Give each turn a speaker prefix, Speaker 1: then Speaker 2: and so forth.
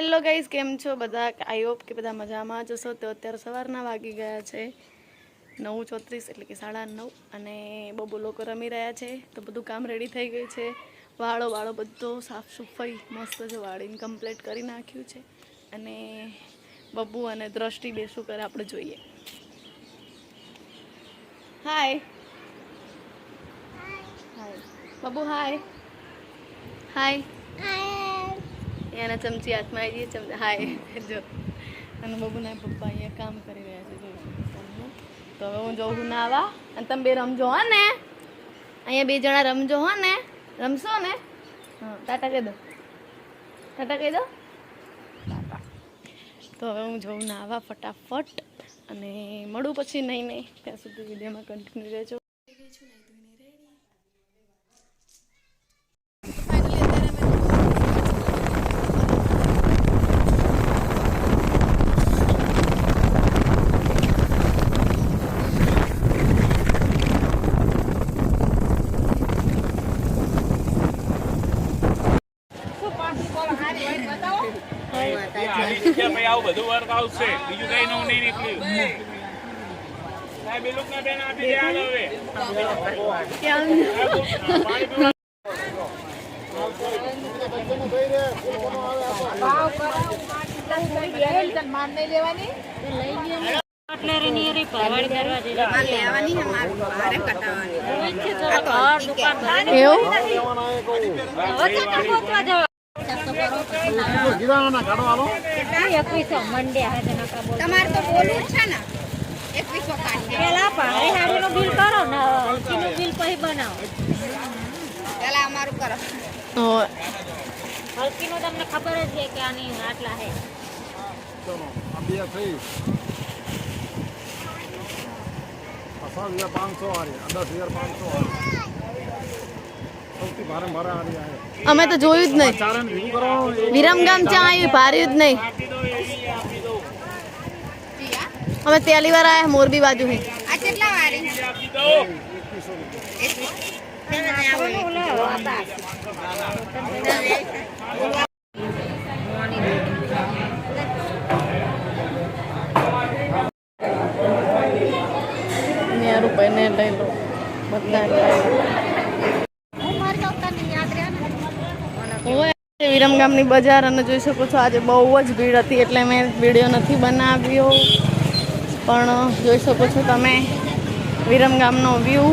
Speaker 1: Hello guys કેમ છો બધા? આઈ હોપ કે બધા મજામાં જશો તો અત્યારે સવારના વાગી ગયા છે નવ ચોત્રીસ એટલે કે સાડા નવ અને બબુ લોકો રમી રહ્યા છે. તો બધું કામ રેડી થઈ ગયું છે. વાળો વાળો બધો સાફ સફાઈ મસ્ત છે વાળીને કમ્પ્લીટ કરી નાખ્યું છે. અને બબુ અને દ્રષ્ટિ બે શું કરે આપણે જોઈએ. હાય હાય બબુ હાય હાય એના ચમચી હાથમાં આવી ગઈ, ચમચી હાય જો. અને બબુના પપ્પા અહીંયા કામ કરી રહ્યા છે તો હવે હું જઉં છું નાવા. અને તમે બે રમજો, હો ને. અહીંયા બે જણા રમજો, હો ને. રમશો ને? હા, ટાટા કહી દો. ટાટા કહી દો. તો હવે હું જઉં નાવા ફટાફટ. અને મળું પછી નહીં નહીં. ત્યાં સુધી વિડીયોમાં કન્ટિન્યુ રહેજો
Speaker 2: આવી જગ્યા ભાઈ આવું બધું વર્ક આવશે બીજું કઈ નવું નહીં નીકળ્યું સાહેબ
Speaker 3: બનાવો
Speaker 4: અમારું કરો.
Speaker 3: હલકીનું તમને ખબર જ છે કે આની આટલા હે
Speaker 5: પાંચસો વાળી દસ હજાર પાંચસો વાળી સૌથી ભારે ભારે વાળી
Speaker 1: અમે તો જોયું જ નહીં. વિરમગામ ચા આવ્યું ભાર્યું જ નહીં. અમે પહેલી વાર આયા મોરબી બાજુ
Speaker 4: કેટલા
Speaker 1: રૂપિયાને લઈ લો. બધા વિરમગામની બજાર અને જોઈ શકો છો આજે બહુ જ ભીડ હતી એટલે મેં વીડિયો નથી બનાવ્યો. પણ જોઈ શકો છો તમે વિરમગામનો વ્યૂ